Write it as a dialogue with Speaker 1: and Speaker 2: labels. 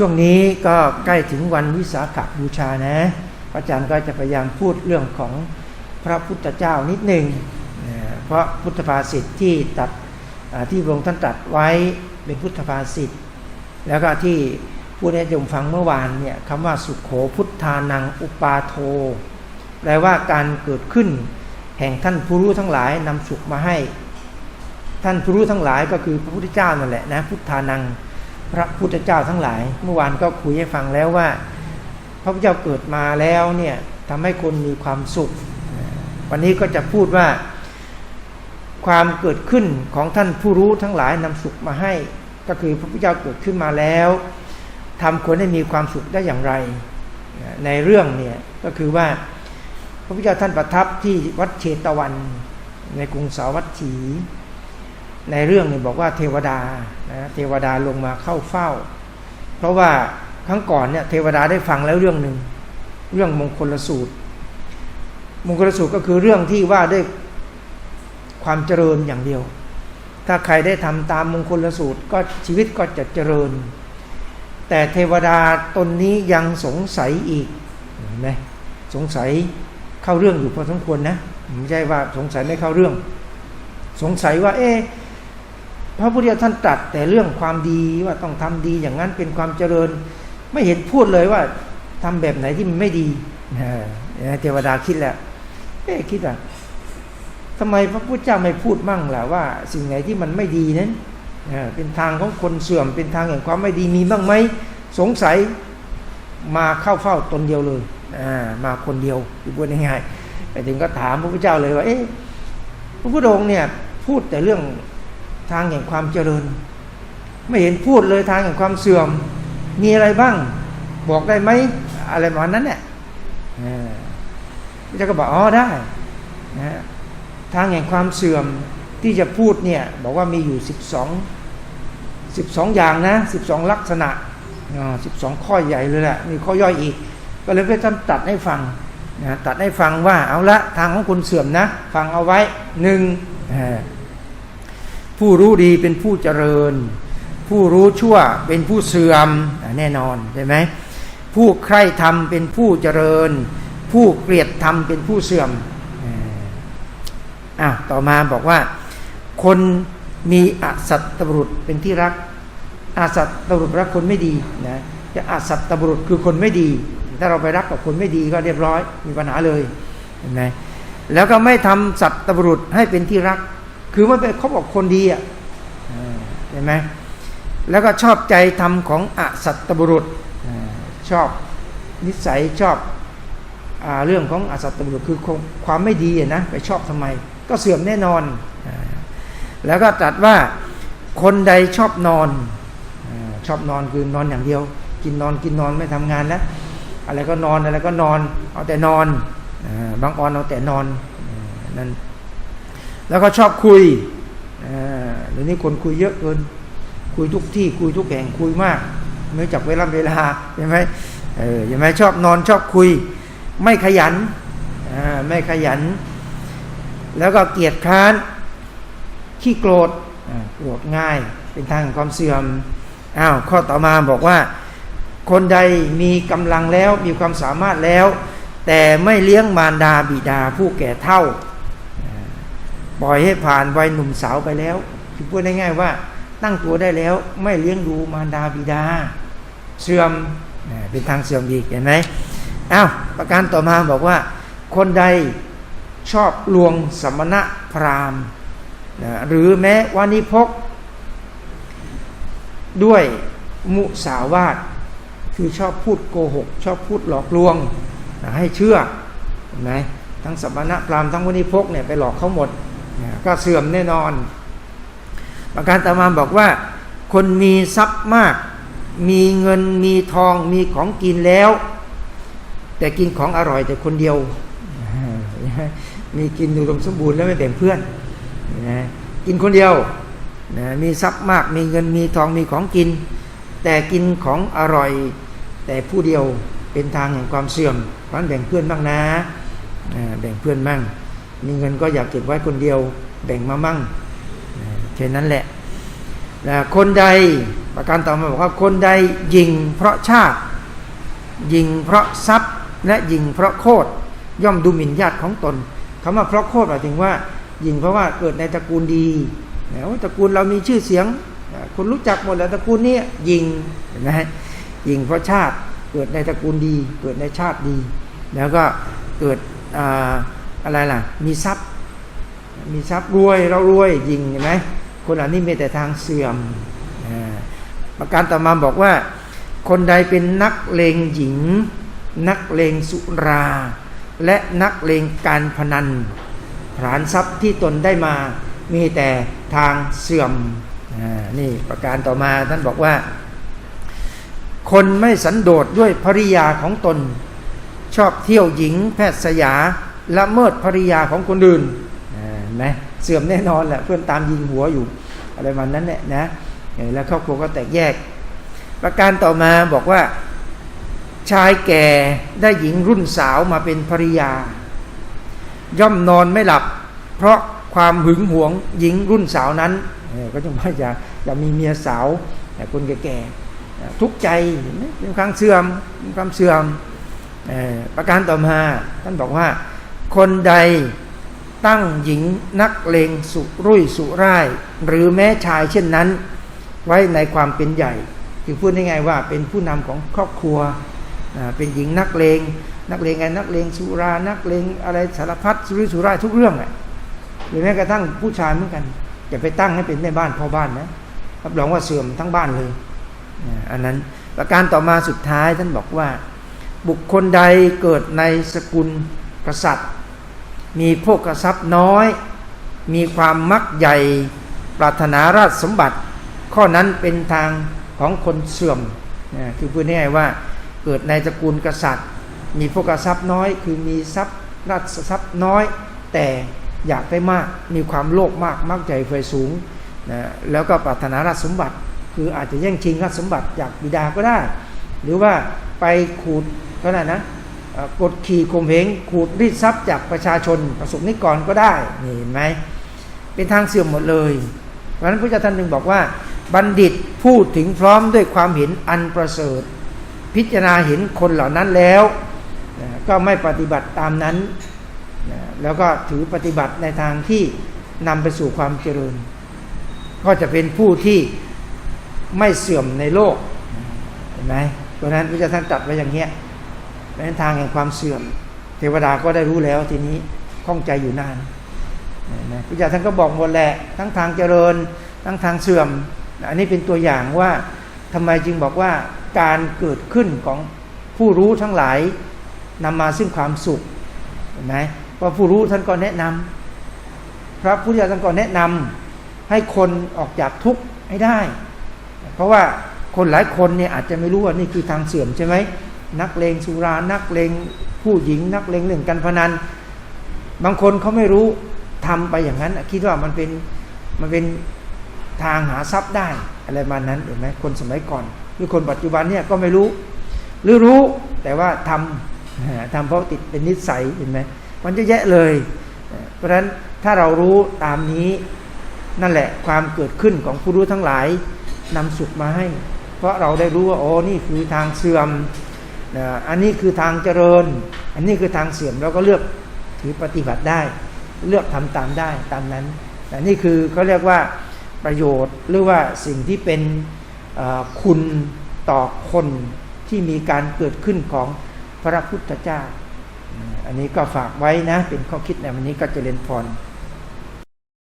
Speaker 1: ช่วงนี้ก็ใกล้ถึงวันวิสาขบูชานะ พระอาจารย์ก็จะพยายามพูดเรื่องของพระพุทธเจ้านิดหนึ่ง เพราะพุทธภาษิตที่ตัดที่พระองค์ท่านตัดไว้เป็นพุทธภาษิต แล้วก็ที่พูดให้ยมฟังเมื่อวานเนี่ยคำว่าสุขโขพุทธานังอุปาโท แปลว่าการเกิดขึ้น แห่งท่านผู้รู้ทั้งหลายนำสุขมาให้ ท่านผู้รู้ทั้งหลายก็คือพระพุทธเจ้านั่นแหละนะพุทธานัง พระพุทธเจ้าทั้งหลาย เมื่อวานก็คุยให้ฟังแล้วว่า พระพุทธเจ้าเกิดมาแล้วเนี่ยทำให้คนมีความสุข วันนี้ก็จะพูดว่าความเกิดขึ้นของท่านผู้รู้ทั้งหลายนำสุขมาให้ ก็คือพระพุทธเจ้าเกิดขึ้นมาแล้วทำคนให้มีความสุขได้อย่างไร ในเรื่องเนี่ยก็คือว่าพระพุทธเจ้าท่านประทับที่วัดเชตวันในกรุงสาวัตถี ในเรื่องนี้บอกว่าเทวดานะเทวดาลงมาเข้าเฝ้า เพราะว่าครั้งก่อนเนี่ยเทวดาได้ฟังแล้วเรื่องหนึ่งเรื่องมงคลสูตร มงคลสูตรก็คือเรื่องที่ว่าด้วยความเจริญอย่างเดียว ถ้าใครได้ทำตามมงคลสูตรก็ชีวิตก็จะเจริญ แต่เทวดาตนนี้ยังสงสัยอีกเห็นไหมสงสัยเข้าเรื่องอยู่พอสมควรนะไม่ใช่ว่าสงสัยไม่เข้าเรื่อง สงสัยว่า เอ๊ะ พระพุทธเจ้าท่านตรัสแต่เรื่องความดีว่าต้องทำดีอย่างนั้นเป็นความเจริญ ไม่เห็นพูดเลยว่าทำแบบไหนที่มันไม่ดีเทวดาคิดแหละเอ๊คิดว่าทำไมพระพุทธเจ้าไม่พูดมั่งล่ะว่า สิ่งไหนที่มันไม่ดีนั้นเป็นทางของคนเสื่อมเป็นทางแห่งความไม่ดีมีบ้างไหมสงสัยมาเข้าเฝ้าตนเดียวเลยมาคนเดียวพูดง่ายๆไปถึงก็ถามพระพุทธเจ้าเลยว่าเอ๊ะพระพุทธองค์เนี่ยพูดแต่เรื่อง ทางแห่งความเจริญ ไม่เห็นพูดเลยทางแห่งความเสื่อม มีอะไรบ้าง บอกได้ไหมอะไรประมาณนั้นเนี่ยพระเจ้าก็บอกอ๋อได้นะทางแห่งความเสื่อมที่จะพูดเนี่ยบอกว่ามีอยู่สิบสองสิบสองอย่างนะสิบสองลักษณะสิบสองข้อใหญ่เลยแหละมีข้อย่อยอีก ก็เลยพระท่านตัดให้ฟังนะตัดให้ฟังว่าเอาละทางของคนเสื่อมนะ ฟังเอาไว้หนึ่ง ผู้รู้ดีเป็นผู้เจริญ ผู้รู้ชั่วเป็นผู้เสื่อมแน่นอนใช่ไหมผู้ใคร่ธรรมเป็นผู้เจริญ ผู้เกลียดธรรมเป็นผู้เสื่อมอ่าต่อมาบอกว่า คนมีอสัตตบุรุษเป็นที่รักอาสัตตบุรุษรักคนไม่ดีนะจะอาสัตตบุรุษคือคนไม่ดี ถ้าเราไปรักกับคนไม่ดีก็เรียบร้อยมีปัญหาเลยเห็นไหมแล้วก็ไม่ทำสัตตบุรุษให้เป็นที่รัก คือมันเป็นเขาบอกคนดีอะเห็นไหมแล้วก็ชอบใจทำของอสัตตบุรุษชอบนิสัยชอบอเรื่องของอสัตตบุรุษคือความไม่ดีนะไปชอบทำไม ก็เสื่อมแน่นอน แล้วก็ตรัสว่าคนใดชอบนอนชอบนอนคือนอนอย่างเดียว กินนอนกินนอนไม่ทำงานแล้วอะไรก็นอนอะไรก็นอน เอาแต่นอนบางออนเอาแต่นอนนั่น แล้วก็ชอบคุยเดี๋ยวนี้คนคุยเยอะเกิน คุยทุกที่คุยทุกแห่งคุยมาก ไม่จับเวลาเวลาใช่ไหมเออใช่ไหมชอบนอนชอบคุย ไม่ขยันไม่ขยัน แล้วก็เกียจค้านขี้โกรธโกรธง่ายเป็นทางความเสื่อมอ้าวข้อต่อมาบอกว่า คนใดมีกำลังแล้วมีความสามารถแล้ว แต่ไม่เลี้ยงมารดาบิดาผู้แก่เท่า ปล่อยให้ผ่านวัยหนุ่มสาวไปแล้วคือพูดง่ายๆว่า ตั้งตัวได้แล้วไม่เลี้ยงดูมารดาบิดา เสื่อมเป็นทางเสื่อมอีกเห็นไหมอ้าวประการต่อมาบอกว่า คนใดชอบลวงสมณะพราหมณ์หรือแม้วานิพก ด้วยมุสาวาทคือชอบพูดโกหก ชอบพูดหลอกลวงให้เชื่อเห็นไหมทั้งสมณะพราหมณ์ทั้งวานิพกเนี่ยไปหลอกเขาหมด ก็เสื่อมแน่นอน ประการต่อมาบอกว่า คนมีทรัพย์มาก มีเงินมีทองมีของกินแล้ว แต่กินของอร่อยแต่คนเดียว มีกินดูดมสมบูรณ์แล้วไม่แบ่งเพื่อนนะกินคนเดียวนะมีทรัพย์มาก มีเงินมีทองมีของกิน แต่กินของอร่อย แต่ผู้เดียวเป็นทางแห่งความเสื่อมเพราะแบ่งเพื่อนบ้างนะแบ่งเพื่อนบ้าง มีเงินก็อยากเก็บไว้คนเดียวแบ่งมาบ้างแค่นั้นแหละคนใดประการต่อมาบอกว่าคนใดยิงเพราะชาติ ยิงเพราะทรัพย์และยิงเพราะโคตรย่อมดูหมิ่นญาติของตนคำว่าเพราะโคตรหมายถึงว่า ยิงเพราะว่าเกิดในตระกูลดีนะว่าตระกูลเรามีชื่อเสียงคนรู้จักหมดแล้วตระกูลนี้ยิงนไหมยิงเพราะชาติเกิดในตระกูลดี เกิดในชาติดี แล้วก็เกิดอ อะไรล่ะ มีทรัพย์ มีทรัพย์รวยเรารวยยิงเห็นไหมคนเหล่านี้มีแต่ทางเสื่อมประการต่อมาบอกว่า คนใดเป็นนักเลงหญิง นักเลงสุรา และนักเลงการพนันฐานทรัพย์ที่ตนได้มามีแต่ทางเสื่อมนี่ประการต่อมาท่านบอกว่า คนไม่สันโดษด้วยภริยาของตน ชอบเที่ยวหญิงแพทย์สยา ละเมิดภริยาของคนอื่นไหมเสื่อมแน่นอนแหละเพื่อนตามยิงหัวอยู่ อะไรมันนั้นแหละนะแล้วครอบครัวก็แตกแยก ประการต่อมาบอกว่า ชายแก่ได้หญิงรุ่นสาวมาเป็นภริยา ย่อมนอนไม่หลับ เพราะความหึงหวงหญิงรุ่นสาวนั้นก็จะว่าจะจะมีเมียสาวคนแก่ๆทุกใจเป็นความเสื่อมเป็นความเสื่อมประการต่อมาท่านบอกว่า คนใดตั้งหญิงนักเลงสุรุ่ยสุร่าย หรือแม้ชายเช่นนั้น ไว้ในความเป็นใหญ่คือพูดง่ายๆว่าเป็นผู้นำของครอบครัวเป็นหญิงนักเลง นักเลงไงนักเลงสุรานักเลงอะไรสารพัดสุรุ่ยสุร่ายทุกเรื่องอะหรือแม้กระทั่งผู้ชายเหมือนกันอย่าไปตั้งให้เป็นแม่บ้านพ่อบ้านนะรับรองว่าเสื่อมทั้งบ้านเลยอันนั้นประการต่อมาสุดท้ายท่านบอกว่า บุคคลใดเกิดในสกุล กษัตริย์ มีพวกกทรัพย์น้อย มีความมักใหญ่ปรารถนาราชสมบัติ ข้อนั้นเป็นทางของคนเสื่อมคือพูดง่ายว่าเกิดในสกุลกษัตริย์ มีพวกกทรัพย์น้อย คือมีทรัพย์ราชทรัพย์น้อย แต่อยากได้มากมีความโลภมากมักใจไฟสูงนะแล้วก็ปรารถนาราชสมบัติ คืออาจจะแย่งชิงราชสมบัติจากบิดาก็ได้ หรือว่าไปขูดก็ได้นะ กดขี่ข่มเหงขูดรีดทรัพย์จากประชาชนประสบนิกรก็ได้นี่เห็นไหมเป็นทางเสื่อมหมดเลยเพราะฉะนั้นพระเจ้าท่านหนึ่งบอกว่า บัณฑิตพูดถึงพร้อมด้วยความเห็นอันประเสริฐ พิจารณาเห็นคนเหล่านั้นแล้วก็ไม่ปฏิบัติตามนั้น แล้วก็ถือปฏิบัติในทางที่นำไปสู่ความเจริญ ก็จะเป็นผู้ที่ไม่เสื่อมในโลกเห็นไหมเพราะนั้นพระเจ้าท่านตัดไว้อย่างเงี้ย เป็นทางแห่งความเสื่อม เทวดาก็ได้รู้แล้วทีนี้ข้องใจอยู่นานนะพระเจ้าท่านก็บอกหมดแหละทั้งทางเจริญ ทั้งทางเสื่อม อันนี้เป็นตัวอย่างว่าทำไมจึงบอกว่าการเกิดขึ้นของผู้รู้ทั้งหลายนำมาซึ่งความสุขเห็นไหมว่าผู้รู้ท่านก็แนะนำพระพุทธเจ้าท่านก็แนะนำให้คนออกจากทุกข์ให้ได้ เพราะว่าคนหลายคนเนี่ยอาจจะไม่รู้ว่านี่คือทางเสื่อมใช่ไหม นักเลงสุรา นักเลงผู้หญิง นักเลงเรื่องการพนัน บางคนเขาไม่รู้ทำไปอย่างนั้น คิดว่ามันเป็นมันเป็นทางหาทรัพย์ได้อะไรมานั้นเห็นไหมคนสมัยก่อน หรือคนปัจจุบันเนี่ยก็ไม่รู้ หรือรู้แต่ว่าทำทำเพราะติดเป็นนิสัยเห็นไหมมันจะแยะเลย เพราะฉะนั้นถ้าเรารู้ตามนี้นั่นแหละความเกิดขึ้นของผู้รู้ทั้งหลายนำสุขมาให้ เพราะเราได้รู้ว่าโอ้นี่คือทางเสื่อม อันนี้คือทางเจริญ อันนี้คือทางเสื่อมเราก็เลือกถือปฏิบัติได้ เลือกทำตามได้ตามนั้นแต่นี่คือเขาเรียกว่าประโยชน์หรือว่าสิ่งที่เป็นคุณต่อคนที่มีการเกิดขึ้นของพระพุทธเจ้า อันนี้ก็ฝากไว้นะ เป็นข้อคิดในวันนี้ก็จะเรียนพร